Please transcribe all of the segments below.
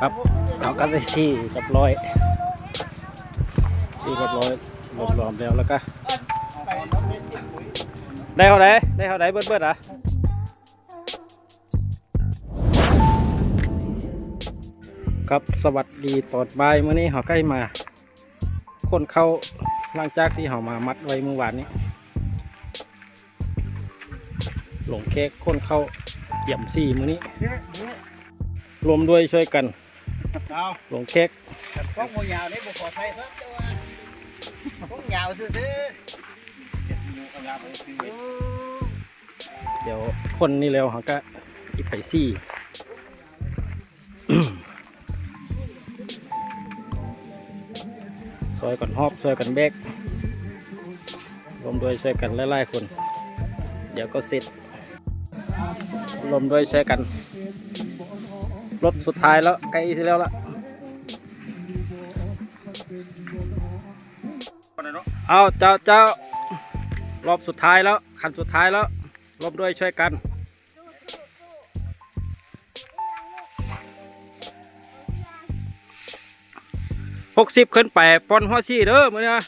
ครับเราก็ได้ซี่เรียบร้อยซี่เรียบร้อยรวมรวมแล้วแล้วก็ได้เท่าไหร่ได้เท่าไหร่เบิดเบิดอะครับสวัสดีตอนบ่ายมื้อนี้เขาใกล้มาคนเข้าหลังจากที่เขามามัดไว้เมื่อวานนี้ หลงเค้กคนเข้าเยี่ยมซี่มื้อนี้รวมด้วยช่วยกัน เอาหลงเค้กพวกหมูยาวนี่บุกขอไทยครับเจ้าว่าพวกยาวซื่อเดี๋ยวคนนี่แล้วเขาก็อีกไปซี่ซอยกันฮอบซอยกันแบกรวมด้วยช่วยกันหลายๆคน เดี๋ยวก็เสร็จรวมด้วยช่วยกัน รถสุดท้ายแล้วใกล้สิแล้วละเอาเจ้าเจ้ารอบสุดท้ายแล้วคันสุดท้ายแล้วรวมด้วยช่วยกันหกสิบขึ้นไปปอนหัวซี่เด้อมื้อนี้นะ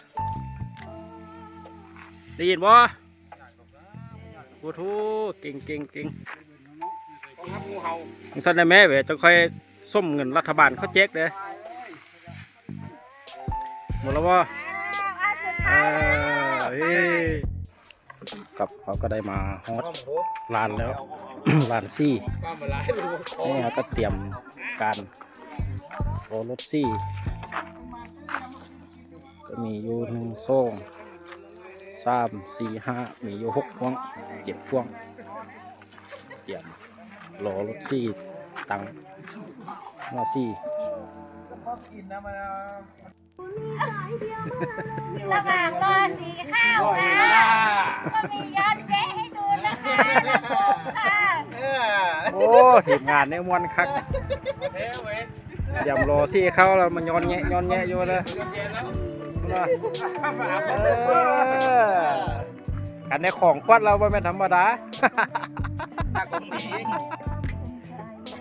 ได้ยินบ่โอ้โหเก่งเก่งเก่ง ครับงูเห่าสั่นได้แม่เว้ยจะค่อยส้มเงินรัฐบาลเขาแจกเด้หมดแล้วบ่เออกับเขาก็ได้มาฮอตลานแล้วลานซี่นี่เขาก็เตรียมการรอรถซี่ ก็มีอยู่หนึ่งโซ่สามสี่ห้ามีอยู่หกพวงเจ็ดพวงเตรียม รอรถซี่ตังมาซี่กินนะมันระหว่างรอสีข้าวค่ะก็มีย้อนแจ๊ให้ดูนะคะระบบค่ะเออโอ้ทีมงานเนี่ยมวนคักเฮ้เว้ยเตรียมรอซี่เข้าแล้วมันย้อนแงะย้อนแงะอยู่เลยนะเอออันในของควัดเราไม่เป็นธรรมดา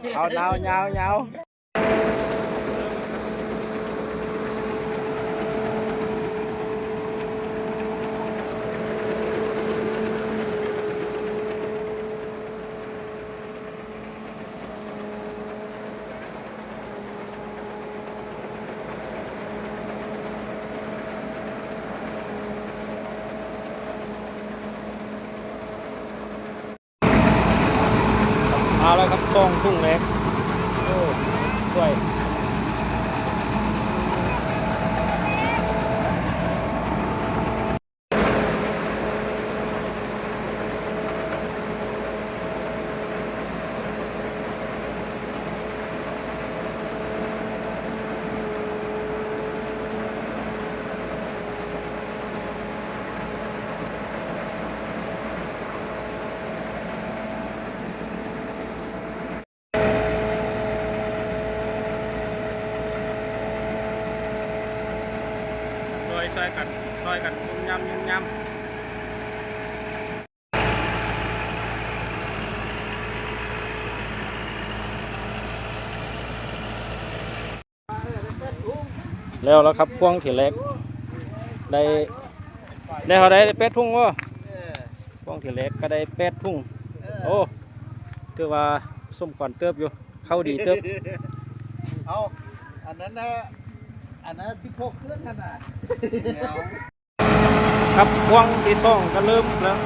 ตักตรงนี้ เอาเงาเงาเงาเอาแล้วครับซ่อ งทุ่งเล็กโอ้สวยซอยซอยกันซอยกันยุ่มยำยุ่มยำ แล้วแล้วครับพวงที่เล็ก ได้ได้เขาได้เป็ดทุ่งวะเออพวงที่เล็กก็ได้เป็ดทุ่งเอโอ้อถือว่าส้มก่อนเติบอยู่ เข้าดีเติบเอาอันนั้นนะอันนั้นสิบหกเครื่องขนาดครับพวงที่สองก็เริ่มแล้ว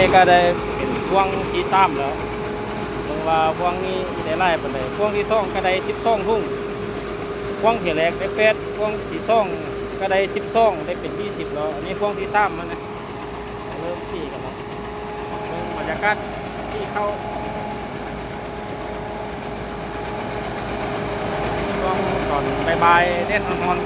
นี้ก็ได้เป็นพวงที่สามแล้วเรียกว่าพวงนี้ได้ไล่ไปเลยพวงที่สองก็ได้สิบสองทุ่งพวงที่แรกได้แปดพวงที่สองก็ได้สิบสองได้เป็นยี่สิบแล้วอันนี้พวงที่สามมันนะเริ่มสี่กันแล้วเริ่มบรรยากาศที่เข้าช่วงก่อนบายๆเด่นนอน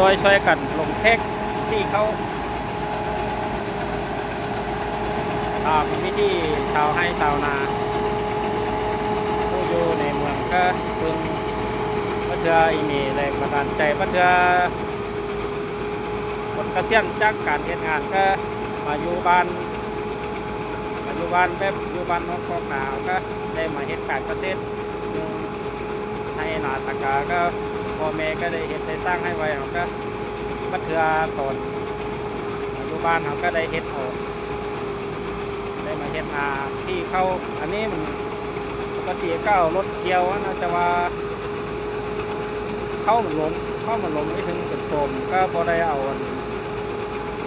ดยช่วยกันลงเทคที่เขาตามวิธีชาวให้ชาวนาผู้อยู่ในเมืองก็พึงพัฒนาอีมีแรงบันดาลใจพัฒนาคนเกษียณจากการเฮ็ดงานก็มาอยู่บ้านมาอยู่บ้านแบบอยู่บ้านนอกคอกหนาวก็ได้มาเฮ็ดการเกษตรให้นาตะกาก็ พ่อแม่ก็ได้เห็ดได้สร้างให้ไว้เขาก็บัดเทือตอนอยู่บ้านเขาก็ได้เห็ดเอาได้มาเห็ดนาที่เข้าอันนี้มันปกติก็เอารถเกี่ยวนะแต่ว่า เข้ามันล้มเข้ามันล้มไม่ถึงเป็นโฟมก็พอได้เอา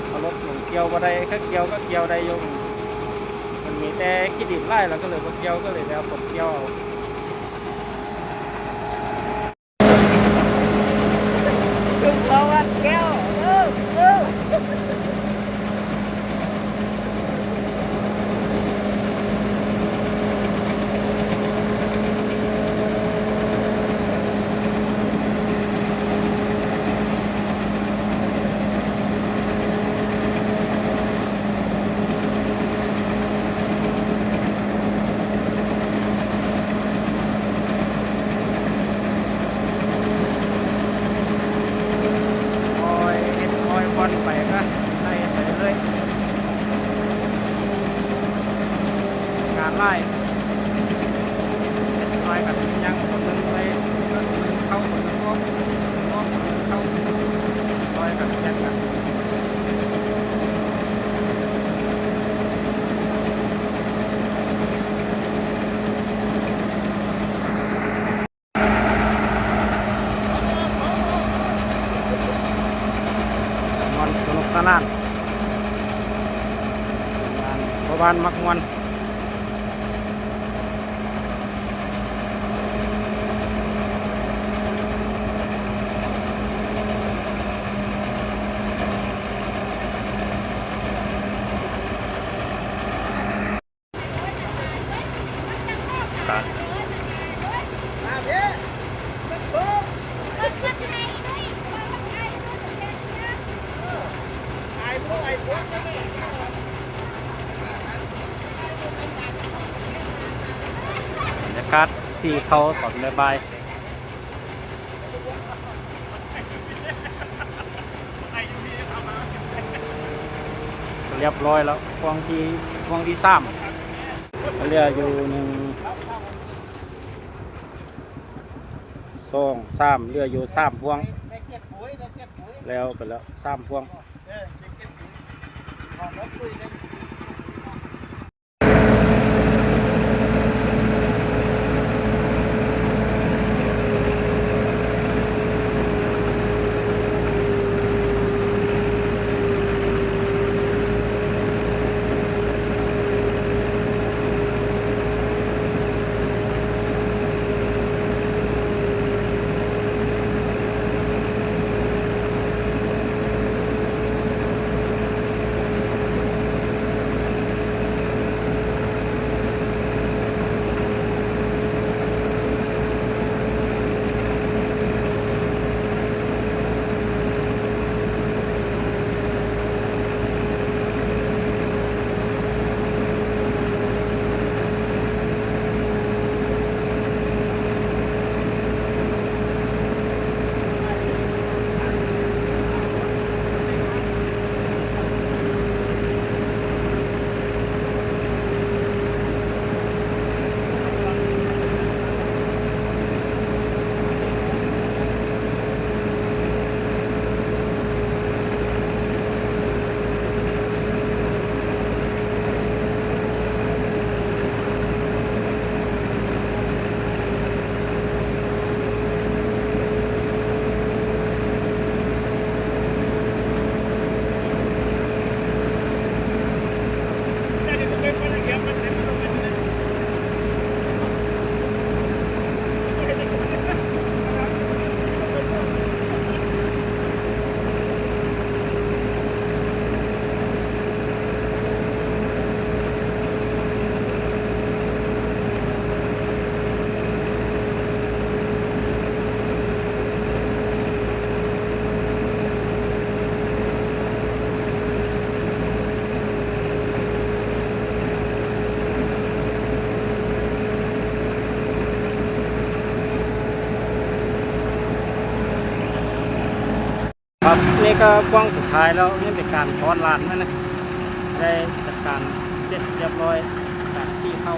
เอารถลงเกี่ยวพอได้แค่เกี่ยวก็เกี่ยวได้ยมมันมีแต่ขี้ดิบไล่แล้วก็เลยบ่เกี่ยวก็เลยแล้วกดเกี่ยวากาศสีเขาตอนบ่ายเรียบร้อยแล้วพวงที่พวงที่สามเรืออยู่หนึ่งสองสามเรืออยู่สามพวงได้เก็บปุ๋ยได้เก็บปุ๋ยแล้วไปแล้วสามพวง นี้ก็กว้างสุดท้ายแล้วนี่เป็นการทอนลานนั่นนะได้จัดการเสร็จเรียบร้อยจากที่เข้า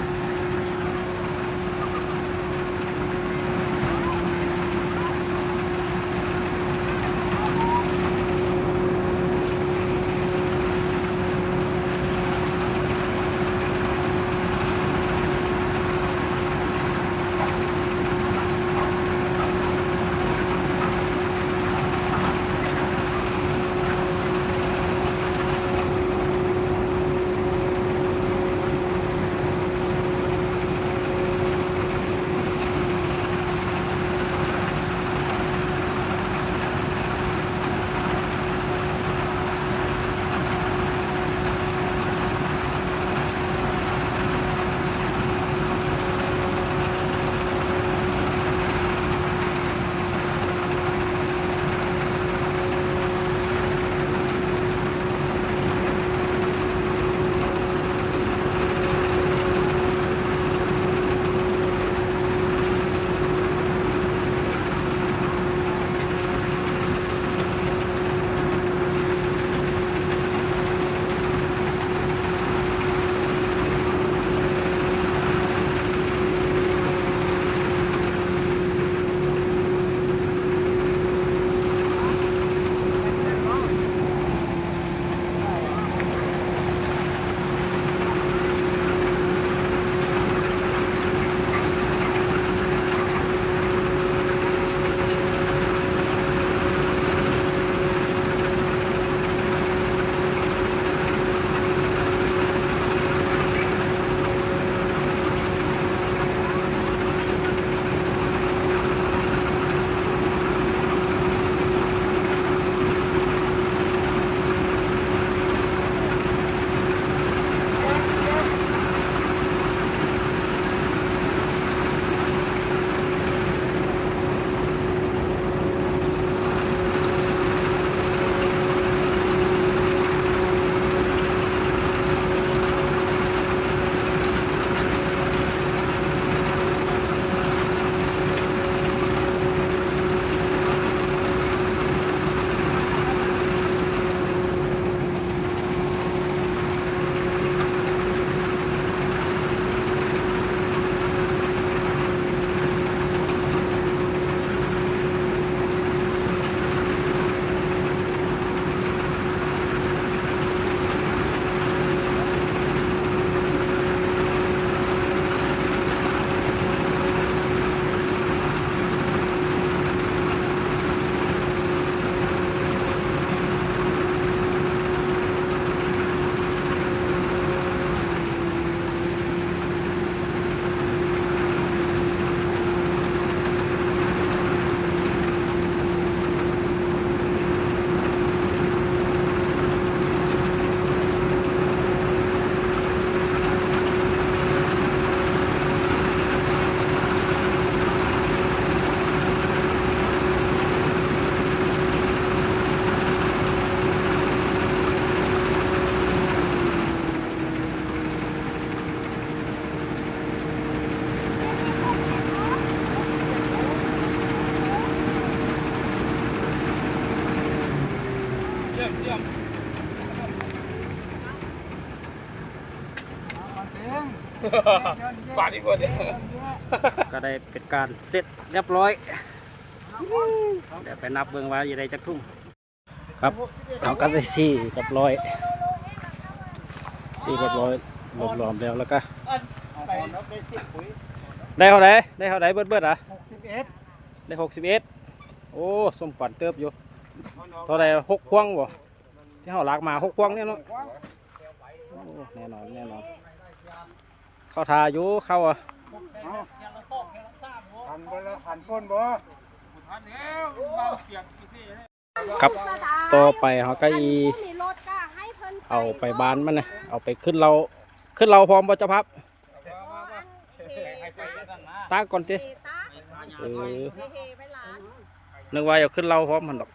ฝาดดีกว่าเนี่ยก็ได้เป็นการเสร็จเรียบร้อย เดี๋ยวไปนับเบิ่งว่าอยู่ได้จักทุ่มครับเอาก็ได้สี่เรียบร้อยสี่เรียบร้อยรวมรวมแล้วแล้วก็ได้เท่าไหร่ได้เท่าไหร่เบิดเบิดอะหกสิบเอ็ดได้หกสิบเอ็ดโอ้สมขวัญเติบอยู่ เท่าไหร่หกพวงบ่ที่เขาลากมาหกพวงเนี่ยเนาะโอ้แน่นอนแน่นอนเข้าทาอยู่เข้าอะพันบ่ละพันก้นบ่ครับต่อไปเขาก็อีมีรถก็ให้เพิ่นเอาไปบ้านมันนะเอาไปขึ้นเราขึ้นเราพร้อมบ่เจ้าพับตาก่อนติเฮตาเออเฮเฮไปหลานนึกว่าเอาขึ้นเราพร้อมมันดอก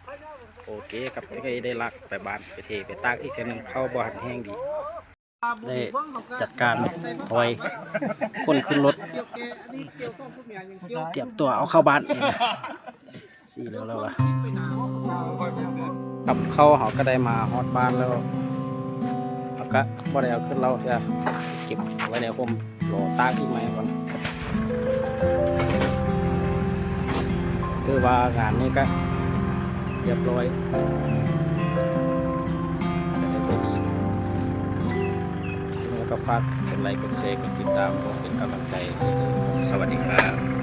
โอ เคครับก็ได้ลักไปบ้านไปเทไปตากอีกทีหนึงเข้าบ้านแห้งดี ได้จัดการปล่อยคนขึ้นรถ เตรียมตัวเอาเข้าบ้านเองนะสี่แล้วแล้ววะกับเขาเขาก็ได้มาฮอดบ้านแล้วเขาก็บ่ได้เอาขึ้นเราจะเก็บไว้ในผมรอตากอีกไหมก่อนคือว่างานนี้ก็ เรียบร้อยก็ได้ไปดีแล้วก็ฝากกดไลค์กดแชร์กดติดตามผมเป็นกำลังใจ สวัสดีครับ